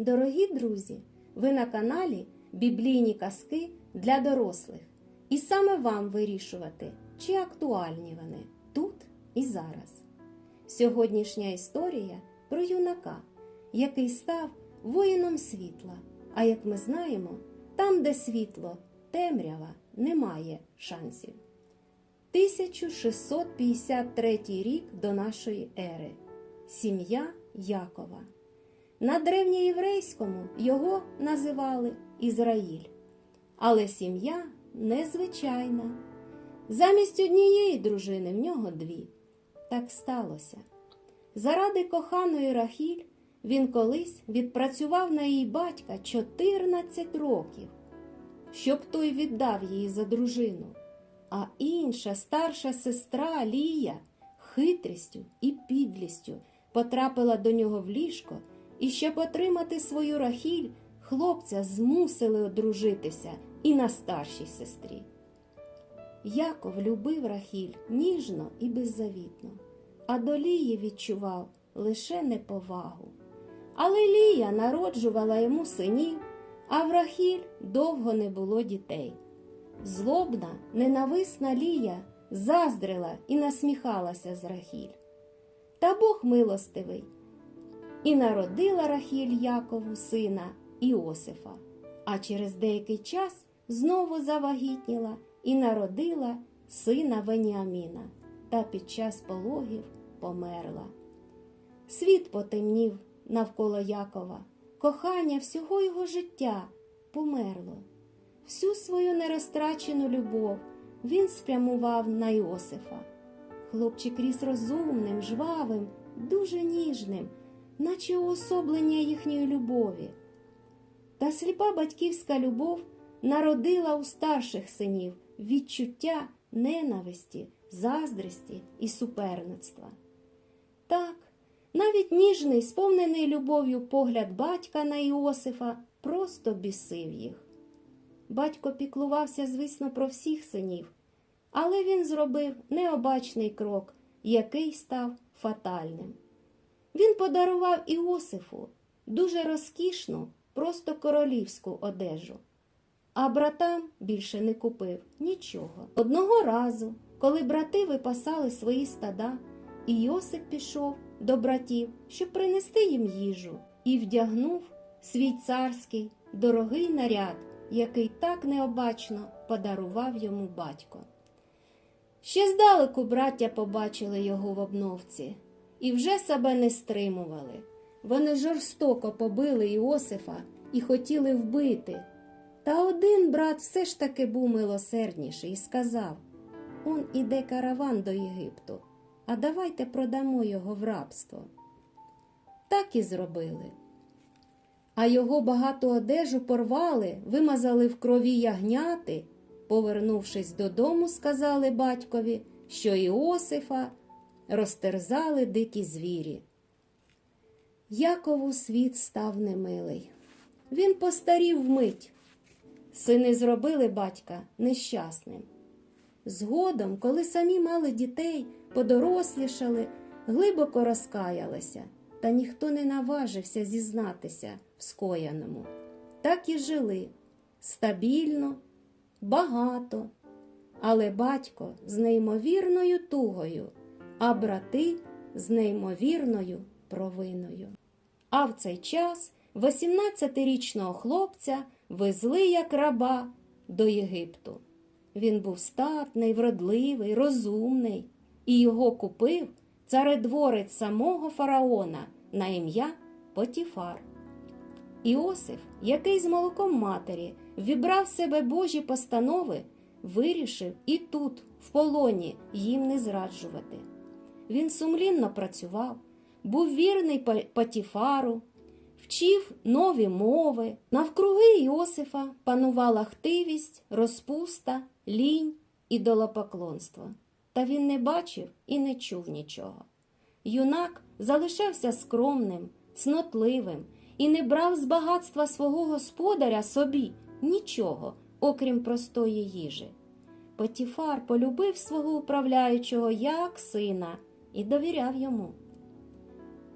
Дорогі друзі, ви на каналі Біблійні казки для дорослих. І саме вам вирішувати, чи актуальні вони тут і зараз. Сьогоднішня історія про юнака, який став воїном світла. А як ми знаємо, там, де світло, темрява, немає шансів. 1653 рік до нашої ери. Сім'я Якова. На древньоєврейському його називали Ізраїль. Але сім'я незвичайна. Замість однієї дружини в нього дві. Так сталося. Заради коханої Рахіль він колись відпрацював на її батька 14 років, щоб той віддав її за дружину. А інша старша сестра Лія хитрістю і підлістю потрапила до нього в ліжко, і щоб отримати свою Рахіль, хлопця змусили одружитися і на старшій сестрі. Яков любив Рахіль ніжно і беззавітно, а до Лії відчував лише неповагу. Але Лія народжувала йому синів, а в Рахіль довго не було дітей. Злобна, ненависна Лія заздрила і насміхалася з Рахіль. Та Бог милостивий. І народила Рахіль Якову сина Іосифа, а через деякий час знову завагітніла і народила сина Веніаміна, та під час пологів померла. Світ потемнів навколо Якова, кохання всього його життя померло. Всю свою нерозтрачену любов він спрямував на Іосифа. Хлопчик ріс розумним, жвавим, дуже ніжним, наче уособлення їхньої любові. Та сліпа батьківська любов народила у старших синів відчуття ненависті, заздрості і суперництва. Так, навіть ніжний, сповнений любов'ю погляд батька на Іосифа просто бісив їх. Батько піклувався, звісно, про всіх синів, але він зробив необачний крок, який став фатальним. Він подарував Іосифу дуже розкішну, просто королівську одежу, а братам більше не купив нічого. Одного разу, коли брати випасали свої стада, Іосип пішов до братів, щоб принести їм їжу, і вдягнув свій царський дорогий наряд, який так необачно подарував йому батько. Ще здалеку браття побачили його в обновці і вже себе не стримували. Вони жорстоко побили Іосифа і хотіли вбити. Та один брат все ж таки був милосердніший і сказав Он іде караван до Єгипту, а давайте продамо його в рабство. Так і зробили. А його багату одежу порвали, вимазали в крові ягняти. Повернувшись додому, сказали батькові, що Іосифа розтерзали дикі звірі. Якову світ став немилий. Він постарів вмить. Сини зробили батька нещасним. Згодом, коли самі мали дітей, подорослішали, глибоко розкаялися, та ніхто не наважився зізнатися в скояному. Так і жили стабільно, багато, але батько з неймовірною тугою, а брати з неймовірною провиною. А в цей час 18-річного хлопця везли як раба до Єгипту. Він був статний, вродливий, розумний, і його купив царедворець самого фараона на ім'я Потіфар. Іосиф, який з молоком матері вібрав в себе Божі постанови, вирішив і тут, в полоні, їм не зраджувати. Він сумлінно працював, був вірний Потіфару, вчив нові мови. Навкруги Іосифа панувала хтивість, розпуста, лінь і долопоклонство. Та він не бачив і не чув нічого. Юнак залишався скромним, цнотливим і не брав з багатства свого господаря собі нічого, окрім простої їжі. Потіфар полюбив свого управляючого як сина і довіряв йому.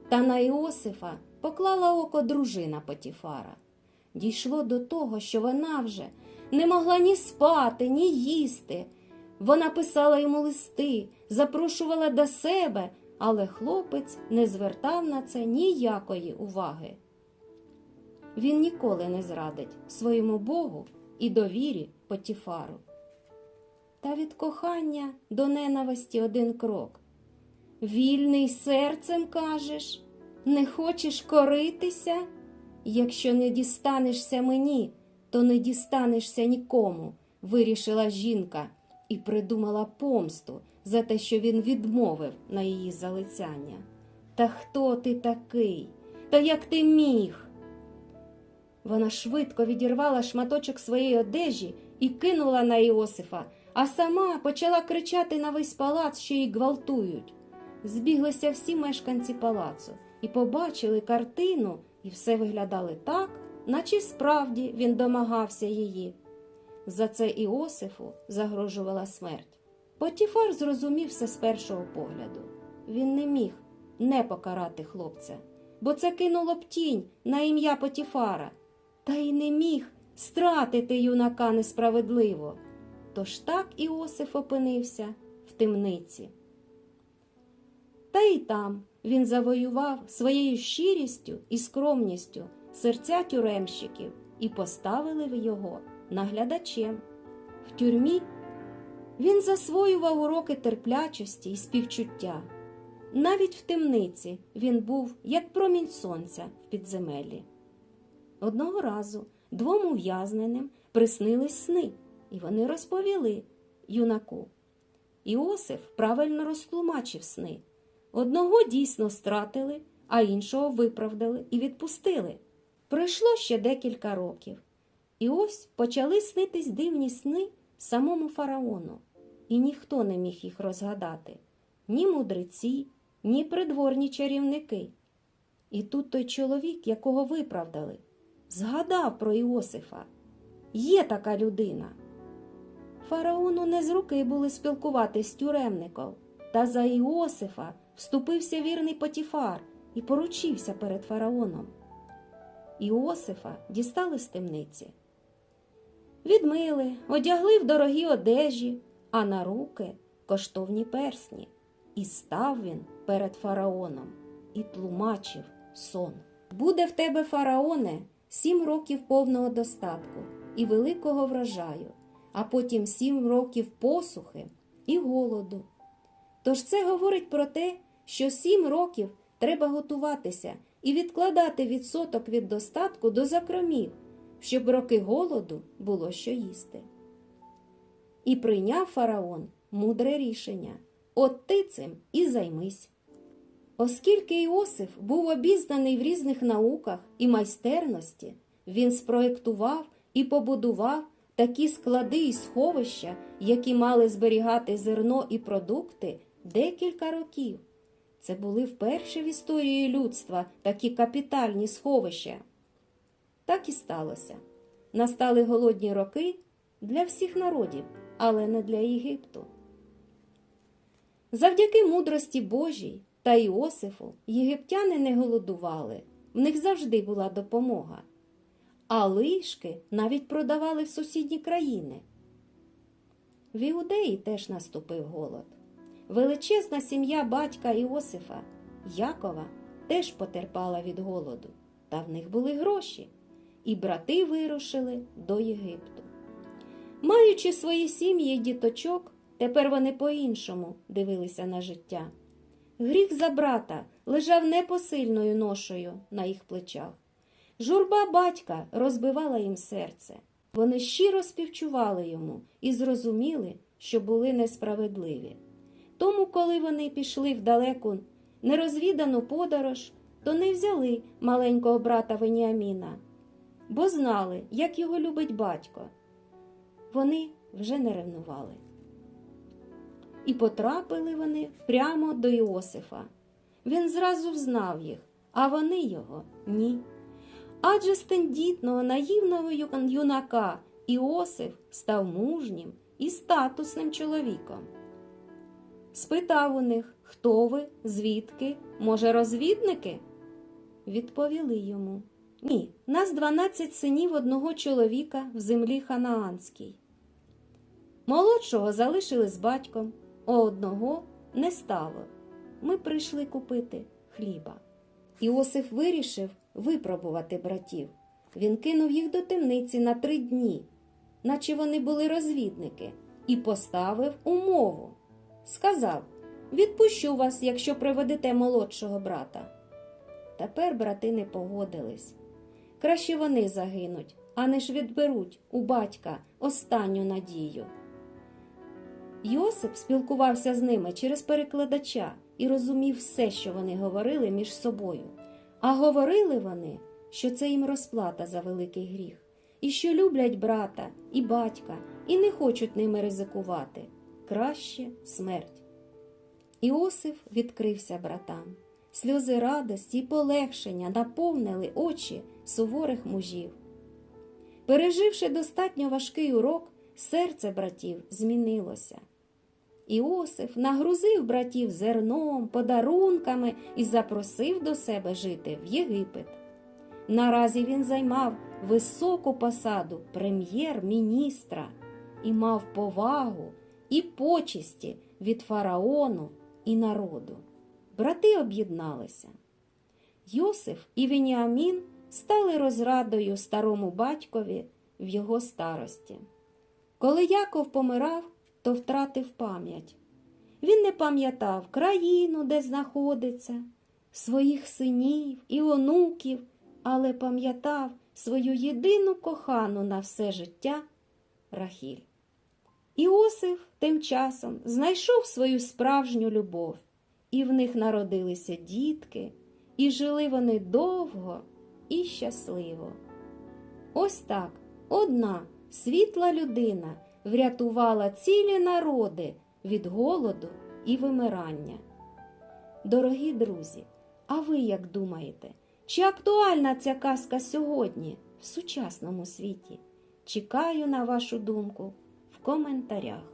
Та на Іосифа поклала око дружина Потіфара. Дійшло до того, що вона вже не могла ні спати, ні їсти. Вона писала йому листи, запрошувала до себе, але хлопець не звертав на це ніякої уваги. Він ніколи не зрадить своєму Богу і довірі Потіфару. Та від кохання до ненависті один крок. Вільний серцем кажеш, не хочеш коритися? Якщо не дістанешся мені, то не дістанешся нікому, вирішила жінка і придумала помсту за те, що він відмовив на її залицяння. Та хто ти такий? Та як ти міг? Вона швидко відірвала шматочок своєї одежі і кинула на Іосифа, а сама почала кричати на весь палац, що її гвалтують. Збіглися всі мешканці палацу і побачили картину, і все виглядало так, наче справді він домагався її. За це Іосифу загрожувала смерть. Потіфар зрозумів все з першого погляду. Він не міг не покарати хлопця, бо це кинуло б тінь на ім'я Потіфара, та й не міг стратити юнака несправедливо. Тож так Іосиф опинився в темниці. Та й там він завоював своєю щирістю і скромністю серця тюремщиків і поставили його наглядачем. В тюрмі він засвоював уроки терплячості і співчуття. Навіть в темниці він був як промінь сонця в підземеллі. Одного разу двом ув'язненим приснились сни, і вони розповіли юнаку. Іосиф правильно розтлумачив сни. Одного дійсно стратили, а іншого виправдали і відпустили. Пройшло ще декілька років. І ось почали снитись дивні сни самому фараону, і ніхто не міг їх розгадати ні мудреці, ні придворні чарівники. І тут той чоловік, якого виправдали, згадав про Іосифа. Є така людина. Фараону не з руки були спілкуватись з тюремником, та за Іосифа вступився вірний Потіфар і поручився перед фараоном. Іосифа дістали з темниці. Відмили, одягли в дорогі одежі, а на руки коштовні персні. І став він перед фараоном і тлумачив сон. Буде в тебе, фараоне, сім років повного достатку і великого врожаю, а потім сім років посухи і голоду. Тож це говорить про те, що сім років треба готуватися і відкладати відсоток від достатку до закромів, щоб роки голоду було що їсти. І прийняв фараон мудре рішення от ти цим і займись. Оскільки Іосиф був обізнаний в різних науках і майстерності, він спроєктував і побудував такі склади і сховища, які мали зберігати зерно і продукти декілька років. Це були вперше в історії людства такі капітальні сховища. Так і сталося. Настали голодні роки для всіх народів, але не для Єгипту. Завдяки мудрості Божій та Іосифу єгиптяни не голодували, в них завжди була допомога. А лишки навіть продавали в сусідні країни. В Іудеї теж наступив голод. Величезна сім'я батька Іосифа, Якова, теж потерпала від голоду, та в них були гроші, і брати вирушили до Єгипту. Маючи свої сім'ї й діточок, тепер вони по-іншому дивилися на життя. Гріх за брата лежав непосильною ношею на їх плечах. Журба батька розбивала їм серце. Вони щиро співчували йому і зрозуміли, що були несправедливі. Тому, коли вони пішли в далеку нерозвідану подорож, то не взяли маленького брата Веніаміна, бо знали, як його любить батько. Вони вже не ревнували. І потрапили вони прямо до Іосифа. Він зразу взнав їх, а вони його ні. Адже з тендітного наївного юнака Іосиф став мужнім і статусним чоловіком. Спитав у них, хто ви, звідки, може, розвідники? відповіли йому Ні, нас дванадцять синів одного чоловіка в землі Ханаанській. Молодшого залишили з батьком, а одного не стало. Ми прийшли купити хліба. Іосиф вирішив випробувати братів. Він кинув їх до темниці на три дні, наче вони були розвідники, і поставив умову. Сказав Відпущу вас, якщо приведете молодшого брата. Тепер брати не погодились. Краще вони загинуть, а не ж відберуть у батька останню надію. Йосип спілкувався з ними через перекладача і розумів все, що вони говорили між собою. А говорили вони, що це їм розплата за великий гріх, і що люблять брата і батька, і не хочуть ними ризикувати. Краще смерть. Іосиф відкрився братам. Сльози радості і полегшення наповнили очі суворих мужів. Переживши достатньо важкий урок, серце братів змінилося. Іосиф нагрузив братів зерном, подарунками і запросив до себе жити в Єгипет. Наразі він займав високу посаду прем'єр-міністра і мав повагу і почесті від фараону і народу. Брати об'єдналися. Йосиф і Веніамін стали розрадою старому батькові в його старості. Коли Яков помирав, то втратив пам'ять. Він не пам'ятав країну, де знаходиться, своїх синів і онуків, але пам'ятав свою єдину кохану на все життя Рахіль. Іосиф тим часом знайшов свою справжню любов, і в них народилися дітки, і жили вони довго і щасливо. Ось так одна світла людина врятувала цілі народи від голоду і вимирання. Дорогі друзі, а ви як думаєте, чи актуальна ця казка сьогодні в сучасному світі? Чекаю на вашу думку коментарях.